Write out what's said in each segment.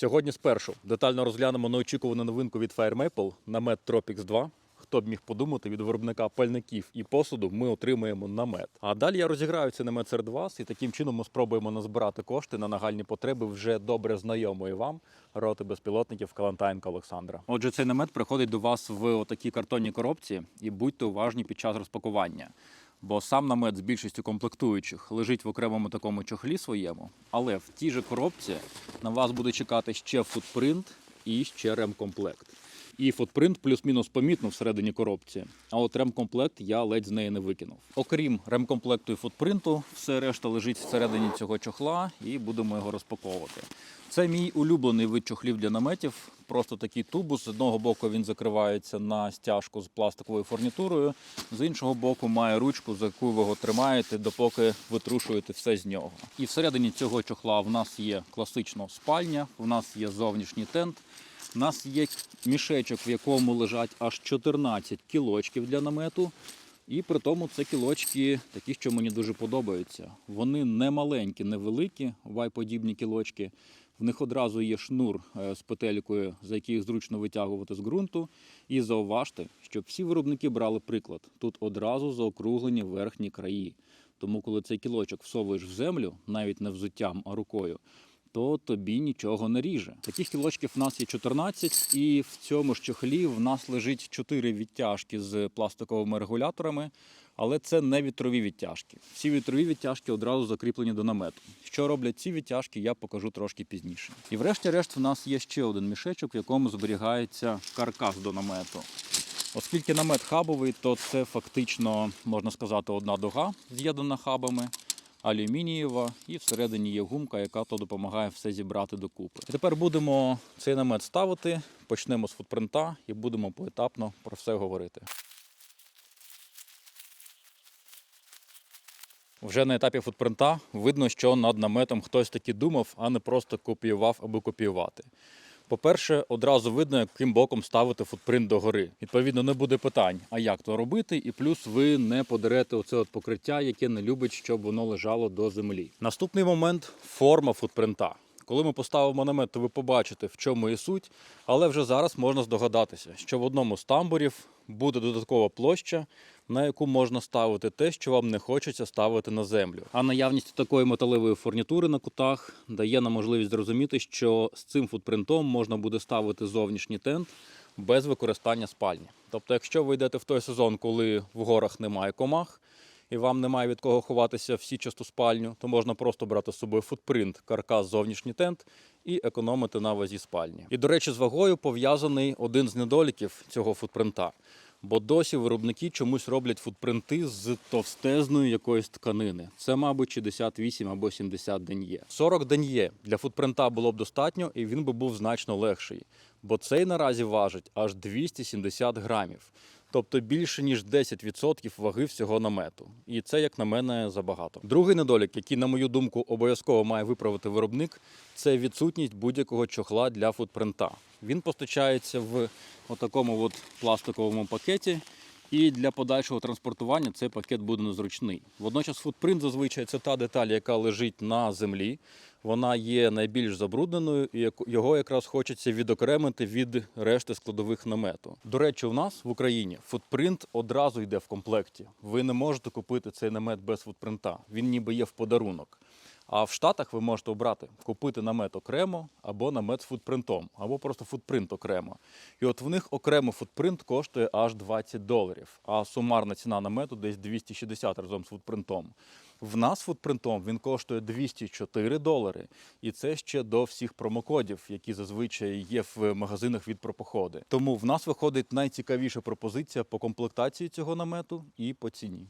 Сьогодні спершу детально розглянемо неочікувану новинку від Fire Maple намет Tropics 2. Хто б міг подумати, від виробника пальників і посуду ми отримаємо намет. А далі я розіграю цей намет серед вас, і таким чином ми спробуємо назбирати кошти на нагальні потреби вже добре знайомої вам роти безпілотників Калантаєнка Олександра. Отже, цей намет приходить до вас в отакій картонній коробці, і будьте уважні під час розпакування. Бо сам намет з більшістю комплектуючих лежить в окремому такому чохлі своєму, але в тій же коробці на вас буде чекати ще футпринт і ще ремкомплект. І футпринт плюс-мінус помітно всередині коробці. А от ремкомплект я ледь з неї не викинув. Окрім ремкомплекту і футпринту, все решта лежить всередині цього чохла, і будемо його розпаковувати. Це мій улюблений вид чохлів для наметів. Просто такий тубус. З одного боку він закривається на стяжку з пластиковою фурнітурою, з іншого боку має ручку, за яку ви його тримаєте, допоки витрушуєте все з нього. І всередині цього чохла в нас є класично спальня, в нас є зовнішній тент. У нас є мішечок, в якому лежать аж 14 кілочків для намету. І при тому це кілочки такі, що мені дуже подобаються. Вони не маленькі, не великі, вайподібні кілочки. В них одразу є шнур е, з петелькою, за який їх зручно витягувати з ґрунту. І зауважте, щоб всі виробники брали приклад. Тут одразу заокруглені верхні краї. Тому, коли цей кілочок всовуєш в землю, навіть не взуттям, а рукою, то тобі нічого не ріже. Таких кілочків в нас є 14, і в цьому ж чохлі в нас лежить 4 відтяжки з пластиковими регуляторами, але це не вітрові відтяжки. Всі вітрові відтяжки одразу закріплені до намету. Що роблять ці відтяжки, я покажу трошки пізніше. І врешті-решт в нас є ще один мішечок, в якому зберігається каркас до намету. Оскільки намет хабовий, то це фактично, можна сказати, одна дуга з'єднана хабами алюмінієва, і всередині є гумка, яка то допомагає все зібрати докупи. І тепер будемо цей намет ставити, почнемо з футпринта і будемо поетапно про все говорити. Вже на етапі футпринта видно, що над наметом хтось таки думав, а не просто копіював аби копіювати. По-перше, одразу видно, яким боком ставити футпринт догори. Відповідно, не буде питань, а як то робити, і плюс ви не подерете оце от покриття, яке не любить, щоб воно лежало до землі. Наступний момент форма футпринта. Коли ми поставимо намет, то ви побачите, в чому і суть, але вже зараз можна здогадатися, що в одному з тамбурів буде додаткова площа, на яку можна ставити те, що вам не хочеться ставити на землю. А наявність такої металевої фурнітури на кутах дає нам можливість зрозуміти, що з цим футпринтом можна буде ставити зовнішній тент без використання спальні. Тобто, якщо ви йдете в той сезон, коли в горах немає комах, і вам немає від кого ховатися в січасту спальню, то можна просто брати з собою футпринт, каркас, зовнішній тент і економити на вазі спальні. І, до речі, з вагою пов'язаний один з недоліків цього футпринта. Бо досі виробники чомусь роблять футпринти з товстезної якоїсь тканини. Це, мабуть, 68 або 70 ден'є. 40 ден'є для футпринта було б достатньо, і він би був значно легший. Бо цей наразі важить аж 270 грамів. Тобто більше ніж 10% ваги всього намету. І це, як на мене, забагато. Другий недолік, який, на мою думку, обов'язково має виправити виробник, це відсутність будь-якого чохла для футпринта. Він постачається в отакому от пластиковому пакеті. І для подальшого транспортування цей пакет буде незручний. Водночас футпринт зазвичай це та деталь, яка лежить на землі. Вона є найбільш забрудненою, і його якраз хочеться відокремити від решти складових намету. До речі, у нас в Україні футпринт одразу йде в комплекті. Ви не можете купити цей намет без футпринта. Він ніби є в подарунок. А в Штатах ви можете обрати купити намет окремо або намет з футпринтом, або просто футпринт окремо. І от в них окремо футпринт коштує аж 20 доларів, а сумарна ціна намету десь 260 разом з футпринтом. В нас футпринтом він коштує 204 долари, і це ще до всіх промокодів, які зазвичай є в магазинах від пропоходи. Тому в нас виходить найцікавіша пропозиція по комплектації цього намету і по ціні.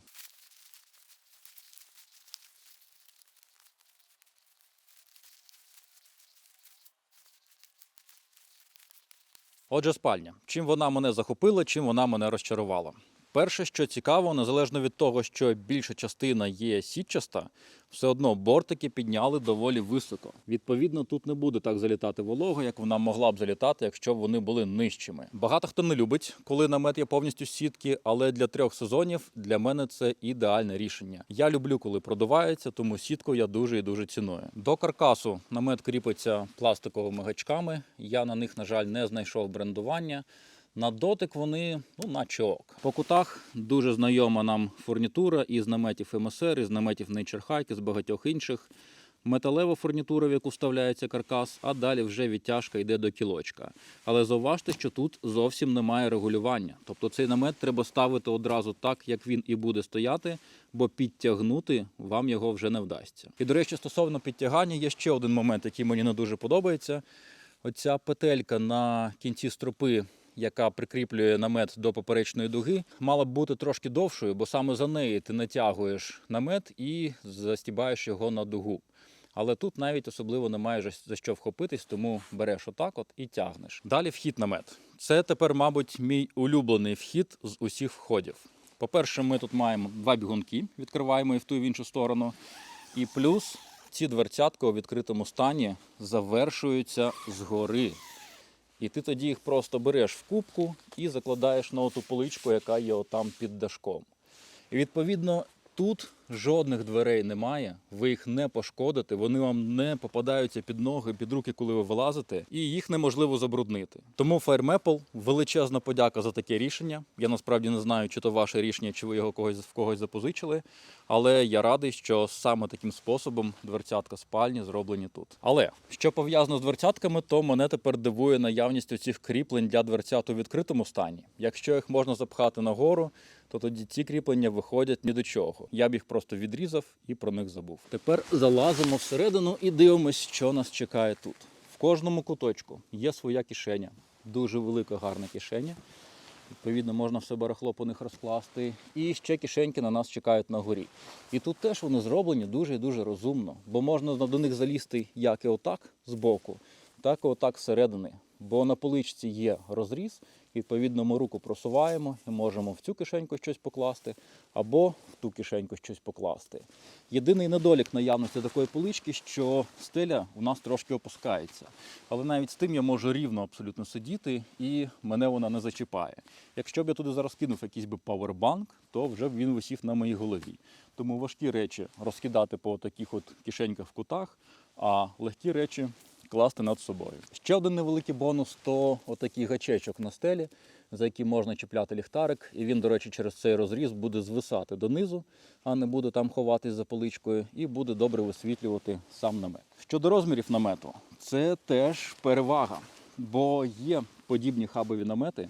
Отже, спальня. Чим вона мене захопила, чим вона мене розчарувала. Перше, що цікаво, незалежно від того, що більша частина є сітчаста, все одно бортики підняли доволі високо. Відповідно, тут не буде так залітати волога, як вона могла б залітати, якщо б вони були нижчими. Багато хто не любить, коли намет є повністю сітки, але для трьох сезонів для мене це ідеальне рішення. Я люблю, коли продувається, тому сітку я дуже і дуже ціную. До каркасу намет кріпиться пластиковими гачками. Я на них, на жаль, не знайшов брендування. На дотик вони, ну, наче ок. По кутах дуже знайома нам фурнітура із наметів МСР, із наметів Hike, із багатьох інших. Металева фурнітура, в яку вставляється каркас, а далі вже відтяжка йде до кілочка. Але зауважте, що тут зовсім немає регулювання. Тобто цей намет треба ставити одразу так, як він і буде стояти, бо підтягнути вам його вже не вдасться. І до речі, стосовно підтягання, є ще один момент, який мені не дуже подобається. Оця петелька на кінці стропи яка прикріплює намет до поперечної дуги, мала б бути трошки довшою, бо саме за неї ти натягуєш намет і застібаєш його на дугу. Але тут навіть особливо немає за- що вхопитись, тому береш отак от і тягнеш. Далі вхід намет. Це тепер, мабуть, мій улюблений вхід з усіх входів. По-перше, ми тут маємо два бігунки, відкриваємо і в ту і в іншу сторону. І плюс ці дверцятка у відкритому стані завершуються згори. І ти тоді їх просто береш в кубку і закладаєш на оту поличку, яка є отам під дашком. І відповідно тут жодних дверей немає, ви їх не пошкодите, вони вам не попадаються під ноги, під руки, коли ви вилазите, і їх неможливо забруднити. Тому Fire величезна подяка за таке рішення. Я насправді не знаю, чи то ваше рішення, чи ви його когось в когось запозичили. Але я радий, що саме таким способом дверцятка спальні зроблені тут. Але що пов'язано з дверцятками, то мене тепер дивує наявність цих кріплень для дверцят у відкритому стані. Якщо їх можна запхати нагору, то тоді ці кріплення виходять ні до чого. Я б їх просто відрізав і про них забув. Тепер залазимо всередину і дивимось, що нас чекає тут. В кожному куточку є своя кишеня, дуже велика гарна кишеня. Відповідно, можна все барахло по них розкласти. І ще кишеньки на нас чекають на горі. І тут теж вони зроблені дуже і дуже розумно, бо можна до них залізти як і отак збоку, так і отак зсередини. Бо на поличці є розріз, відповідно, ми руку просуваємо і можемо в цю кишеньку щось покласти або в ту кишеньку щось покласти. Єдиний недолік наявності такої полички, що стеля у нас трошки опускається. Але навіть з тим я можу рівно абсолютно сидіти і мене вона не зачіпає. Якщо б я туди зараз кинув якийсь би павербанк, то вже б він висів на моїй голові. Тому важкі речі розкидати по таких от кишеньках в кутах, а легкі речі класти над собою. Ще один невеликий бонус то отакий гачечок на стелі, за який можна чіпляти ліхтарик. І він, до речі, через цей розріз буде звисати донизу, а не буде там ховатись за поличкою, і буде добре висвітлювати сам намет. Щодо розмірів намету, це теж перевага, бо є подібні хабові намети,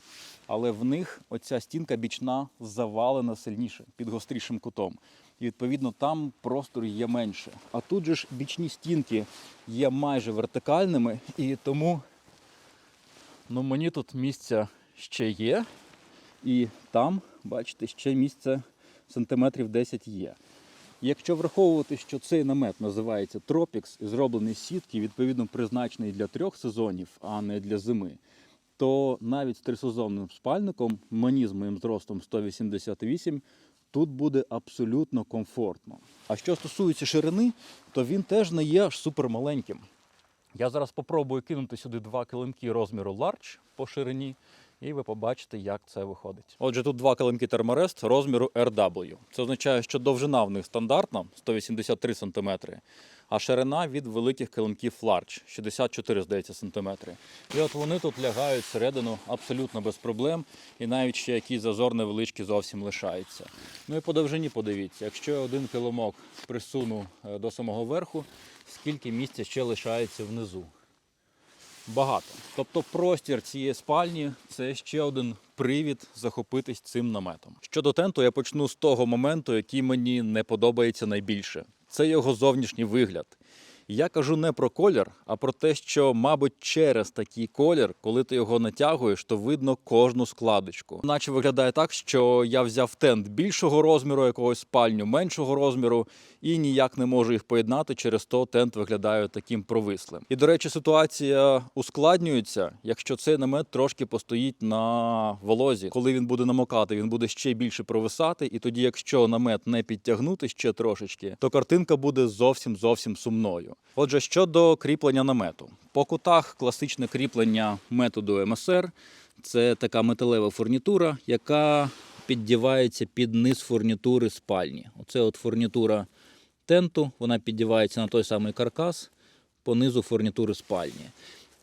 але в них оця стінка бічна завалена сильніше під гострішим кутом. І відповідно там простору є менше. А тут же ж бічні стінки є майже вертикальними, і тому ну, мені тут місця ще є. І там, бачите, ще місце сантиметрів 10 є. Якщо враховувати, що цей намет називається Tropics і зроблений з сітки, відповідно призначений для трьох сезонів, а не для зими, то навіть з трисезонним спальником мені з моїм зростом 188 тут буде абсолютно комфортно. А що стосується ширини, то він теж не є супермаленьким. Я зараз спробую кинути сюди два килимки розміру large по ширині, і ви побачите, як це виходить. Отже, тут два килимки терморест розміру RW. Це означає, що довжина в них стандартна 183 см, а ширина від великих килимків large 64, здається, сантиметри. І от вони тут лягають всередину абсолютно без проблем, і навіть ще якийсь зазор невеличкий зовсім лишається. Ну і по довжині подивіться, якщо я один килимок присуну е, до самого верху, скільки місця ще лишається внизу. Багато. Тобто простір цієї спальні це ще один привід захопитись цим наметом. Щодо тенту, я почну з того моменту, який мені не подобається найбільше. Це його зовнішній вигляд. Я кажу не про колір, а про те, що, мабуть, через такий колір, коли ти його натягуєш, то видно кожну складочку. Наче виглядає так, що я взяв тент більшого розміру, якогось спальню меншого розміру, і ніяк не можу їх поєднати. Через то тент виглядає таким провислим. І до речі, ситуація ускладнюється, якщо цей намет трошки постоїть на волозі. Коли він буде намокати, він буде ще більше провисати. І тоді, якщо намет не підтягнути ще трошечки, то картинка буде зовсім зовсім сумною. Отже, щодо кріплення намету, по кутах класичне кріплення методу МСР це така металева фурнітура, яка піддівається під низ фурнітури спальні. Оце от фурнітура тенту, вона піддівається на той самий каркас по низу фурнітури спальні.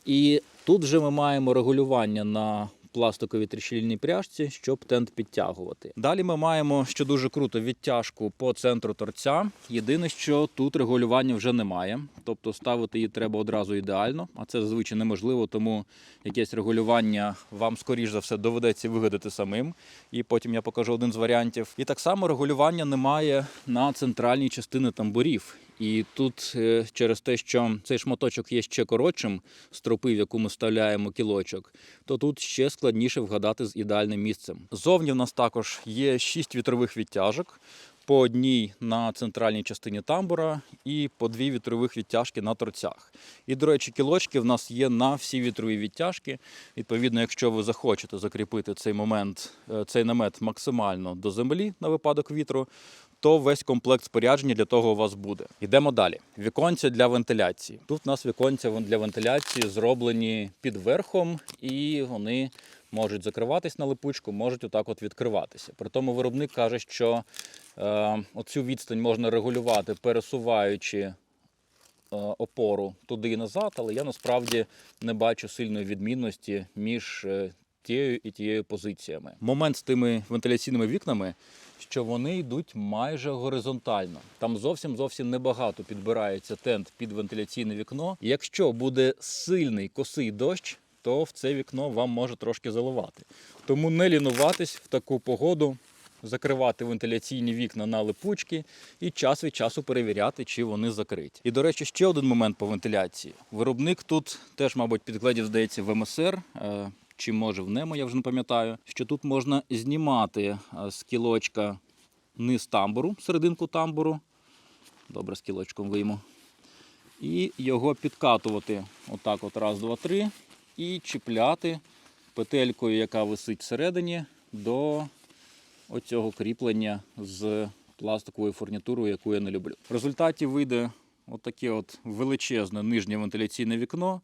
І тут вже ми маємо регулювання на пластиковій тріщільній пряжці, щоб тент підтягувати. Далі ми маємо, що дуже круто, відтяжку по центру торця. Єдине, що тут регулювання вже немає. Тобто ставити її треба одразу ідеально, а це зазвичай неможливо, тому якесь регулювання вам, скоріш за все, доведеться вигадати самим. І потім я покажу один з варіантів. І так само регулювання немає на центральній частини тамбурів. І тут е, через те, що цей шматочок є ще коротшим стропи, в яку ми вставляємо кілочок, то тут ще складніше вгадати з ідеальним місцем. Зовні в нас також є 6 вітрових відтяжок. По одній на центральній частині тамбура і по дві вітрових відтяжки на торцях. І, до речі, кілочки в нас є на всі вітрові відтяжки. Відповідно, якщо ви захочете закріпити цей момент, е, цей намет максимально до землі на випадок вітру, то весь комплект спорядження для того у вас буде. Йдемо далі. Віконця для вентиляції. Тут у нас віконця для вентиляції зроблені під верхом, і вони можуть закриватись на липучку, можуть отак от відкриватися. При тому виробник каже, що е, оцю відстань можна регулювати, пересуваючи е, опору туди і назад, але я насправді не бачу сильної відмінності між е, тією і тією позиціями. Момент з тими вентиляційними вікнами, що вони йдуть майже горизонтально. Там зовсім зовсім небагато підбирається тент під вентиляційне вікно. Якщо буде сильний косий дощ, то в це вікно вам може трошки заливати. Тому не лінуватись в таку погоду. Закривати вентиляційні вікна на липучки і час від часу перевіряти, чи вони закриті. І, до речі, ще один момент по вентиляції. Виробник тут теж, мабуть, підкладів, здається, в МСР, е, чи може в Немо, я вже не пам'ятаю, що тут можна знімати е, з кілочка низ тамбуру, серединку тамбуру. Добре, з кілочком вийму. І його підкатувати отак от раз, два, три. І чіпляти петелькою, яка висить всередині, до оцього кріплення з пластиковою фурнітурою, яку я не люблю. В результаті вийде отаке от величезне нижнє вентиляційне вікно,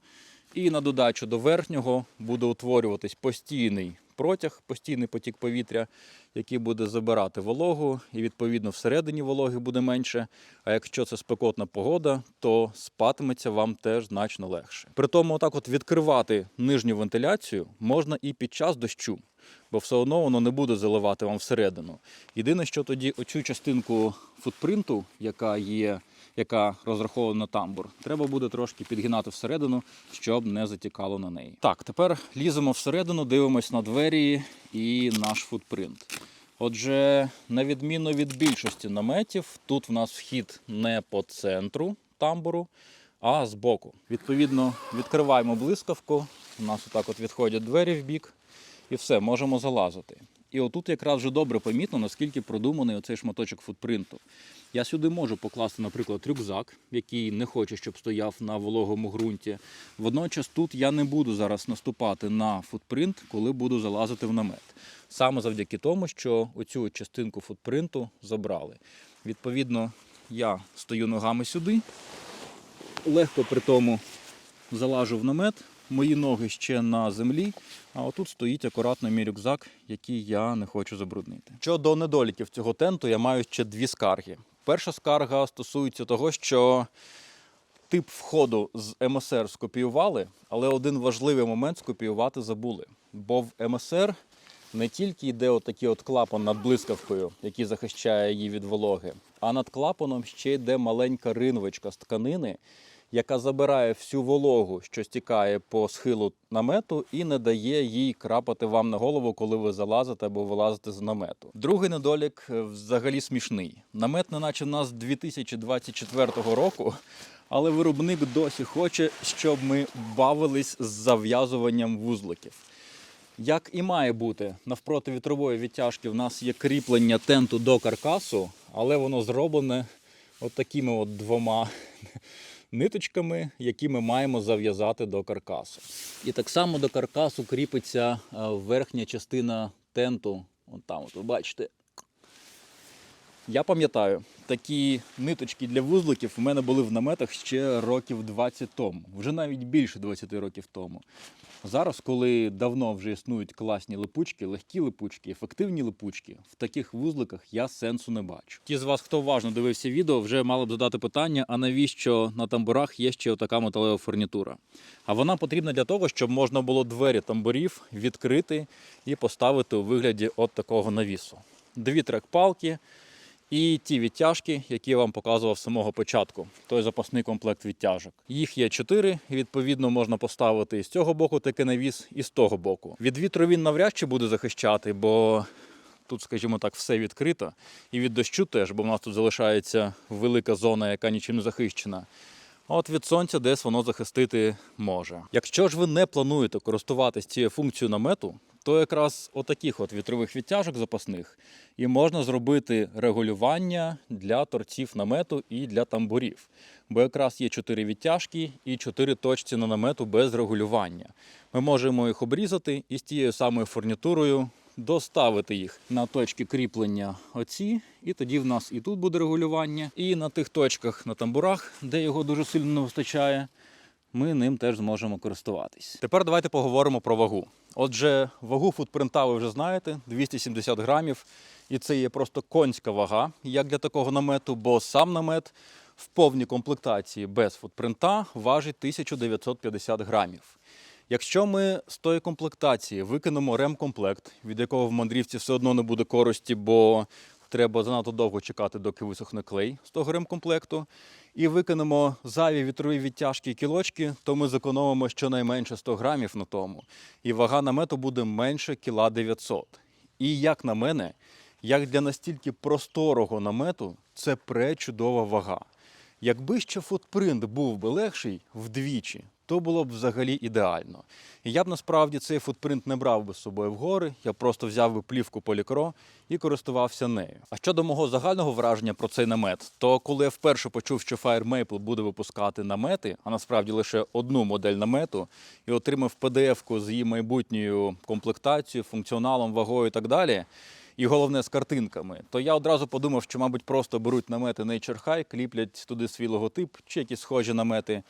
і на додачу до верхнього буде утворюватись постійний протяг, постійний потік повітря, який буде забирати вологу, і відповідно всередині вологи буде менше. А якщо це спекотна погода, то спатиметься вам теж значно легше. При тому, отак от відкривати нижню вентиляцію можна і під час дощу, бо все одно воно не буде заливати вам всередину. Єдине, що тоді оцю частинку футпринту, яка є. Яка розрахована на тамбур, треба буде трошки підгинати всередину, щоб не затікало на неї. Так, тепер ліземо всередину, дивимось на двері і наш футпринт. Отже, на відміну від більшості наметів, тут в нас вхід не по центру тамбуру, а збоку. Відповідно, відкриваємо блискавку. У нас отак от відходять двері в бік, і все, можемо залазити. І отут якраз вже добре помітно, наскільки продуманий оцей шматочок футпринту. Я сюди можу покласти, наприклад, рюкзак, який не хочу, щоб стояв на вологому ґрунті. Водночас тут я не буду зараз наступати на футпринт, коли буду залазити в намет. Саме завдяки тому, що оцю частинку футпринту забрали. Відповідно, я стою ногами сюди, легко при тому залажу в намет. Мої ноги ще на землі, а отут стоїть акуратно мій рюкзак, який я не хочу забруднити. Щодо недоліків цього тенту, я маю ще дві скарги. Перша скарга стосується того, що тип входу з МСР скопіювали, але один важливий момент скопіювати забули. Бо в МСР не тільки йде отакий от клапан над блискавкою, який захищає її від вологи, а над клапаном ще йде маленька ринвочка з тканини, яка забирає всю вологу, що стікає по схилу намету, і не дає їй крапати вам на голову, коли ви залазите або вилазите з намету. Другий недолік е, взагалі смішний. Намет, не наче в нас 2024 року, але виробник досі хоче, щоб ми бавились з зав'язуванням вузликів. Як і має бути, навпроти вітрової відтяжки в нас є кріплення тенту до каркасу, але воно зроблене от такими от двома ниточками, які ми маємо зав'язати до каркасу. І так само до каркасу кріпиться е, верхня частина тенту. От там, от ви бачите. Я пам'ятаю, такі ниточки для вузликів у мене були в наметах ще років 20 тому, вже навіть більше 20 років тому. Зараз, коли давно вже існують класні липучки, легкі липучки, ефективні липучки, в таких вузликах я сенсу не бачу. Ті з вас, хто уважно дивився відео, вже мали б задати питання: а навіщо на тамбурах є ще така металева фурнітура? А вона потрібна для того, щоб можна було двері тамбурів відкрити і поставити у вигляді от такого навісу. Дві трек-палки. І ті відтяжки, які я вам показував з самого початку, той запасний комплект відтяжок. Їх є чотири, і відповідно можна поставити і з цього боку такий навіс, і з того боку. Від вітру він навряд чи буде захищати, бо тут, скажімо так, все відкрито. І від дощу теж, бо в нас тут залишається велика зона, яка нічим не захищена. От від сонця десь воно захистити може. Якщо ж ви не плануєте користуватись цією функцією намету, то якраз отаких от вітрових відтяжок запасних і можна зробити регулювання для торців намету і для тамбурів. Бо якраз є чотири відтяжки і чотири точці на намету без регулювання. Ми можемо їх обрізати і з тією самою фурнітурою доставити їх на точки кріплення оці, і тоді в нас і тут буде регулювання, і на тих точках на тамбурах, де його дуже сильно не вистачає, ми ним теж зможемо користуватись. Тепер давайте поговоримо про вагу. Отже, вагу футпринта ви вже знаєте 270 грамів, і це є просто конська вага, як для такого намету, бо сам намет в повній комплектації без футпринта важить 1950 грамів. Якщо ми з тої комплектації викинемо ремкомплект, від якого в мандрівці все одно не буде користі, бо треба занадто довго чекати, доки висохне клей з того ремкомплекту, і викинемо зайві вітрові відтяжки і кілочки, то ми зекономимо щонайменше 100 грамів на тому. І вага намету буде менше кіла 900. І як на мене, як для настільки просторого намету, це пречудова вага. Якби ще футпринт був би легший вдвічі, то було б взагалі ідеально. І я б насправді цей футпринт не брав би з собою в гори, я просто взяв би плівку полікро і користувався нею. А щодо мого загального враження про цей намет, то коли я вперше почув, що Fire Maple буде випускати намети, а насправді лише одну модель намету, і отримав PDF-ку з її майбутньою комплектацією, функціоналом, вагою і так далі і головне з картинками, то я одразу подумав, що, мабуть, просто беруть намети Nature High, кліплять туди свій логотип чи якісь схожі намети.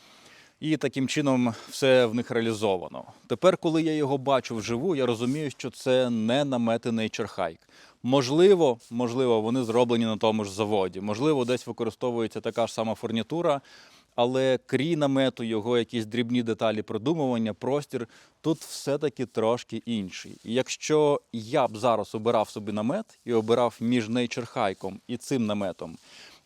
І таким чином все в них реалізовано. Тепер, коли я його бачу вживу, я розумію, що це не Nature Hike. Можливо, можливо, вони зроблені на тому ж заводі. Можливо, десь використовується така ж сама фурнітура, але крій намету, його якісь дрібні деталі продумування, простір тут все-таки трошки інший. І якщо я б зараз обирав собі намет і обирав між Hike і цим наметом,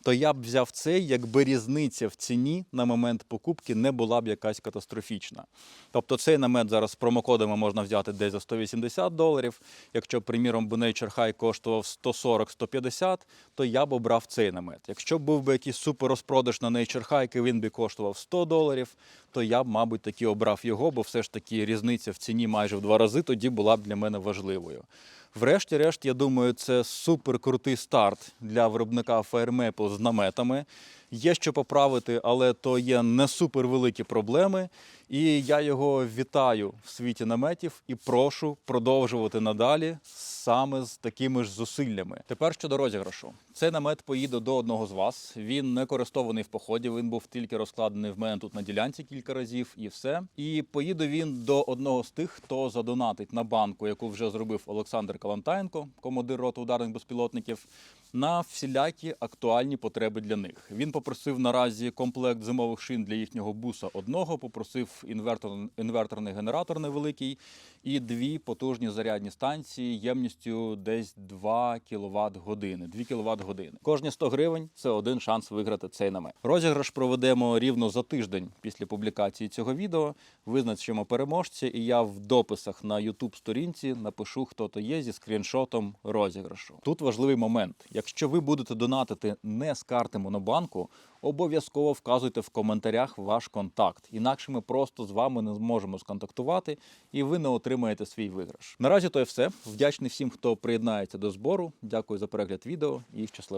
то я б взяв цей, якби різниця в ціні на момент покупки не була б якась катастрофічна. Тобто цей намет зараз з промокодами можна взяти десь за 180 доларів. Якщо, приміром, Nature High коштував 140-150, то я б обрав цей намет. Якщо б був би якийсь супер розпродаж на Nature High, і він би коштував 100 доларів, то я б, мабуть, таки обрав його, бо все ж таки різниця в ціні майже в два рази тоді була б для мене важливою. Врешті-решт, я думаю, це супер крутий старт для виробника Maple з наметами. Є що поправити, але то є не супер великі проблеми. І я його вітаю в світі наметів і прошу продовжувати надалі саме з такими ж зусиллями. Тепер щодо розіграшу. Цей намет поїде до одного з вас. Він не користований в поході. Він був тільки розкладений в мене тут на ділянці кілька разів, і все. І поїде він до одного з тих, хто задонатить на банку, яку вже зробив Олександр Калантаєнко, командир роти ударних безпілотників, на всілякі актуальні потреби для них. Він попросив наразі комплект зимових шин для їхнього буса одного, попросив інвертор, інверторний генератор невеликий і дві потужні зарядні станції ємністю десь 2 кВт години. 2 кВт години. Кожні 100 гривень це один шанс виграти цей намет. Розіграш проведемо рівно за тиждень після публікації цього відео. Визначимо переможця, і я в дописах на youtube сторінці напишу, хто то є зі скріншотом розіграшу. Тут важливий момент. Якщо ви будете донатити не з карти Монобанку, обов'язково вказуйте в коментарях ваш контакт. Інакше ми просто з вами не зможемо сконтактувати і ви не отримаєте свій виграш. Наразі то і все. Вдячний всім, хто приєднається до збору. Дякую за перегляд відео і щасливо.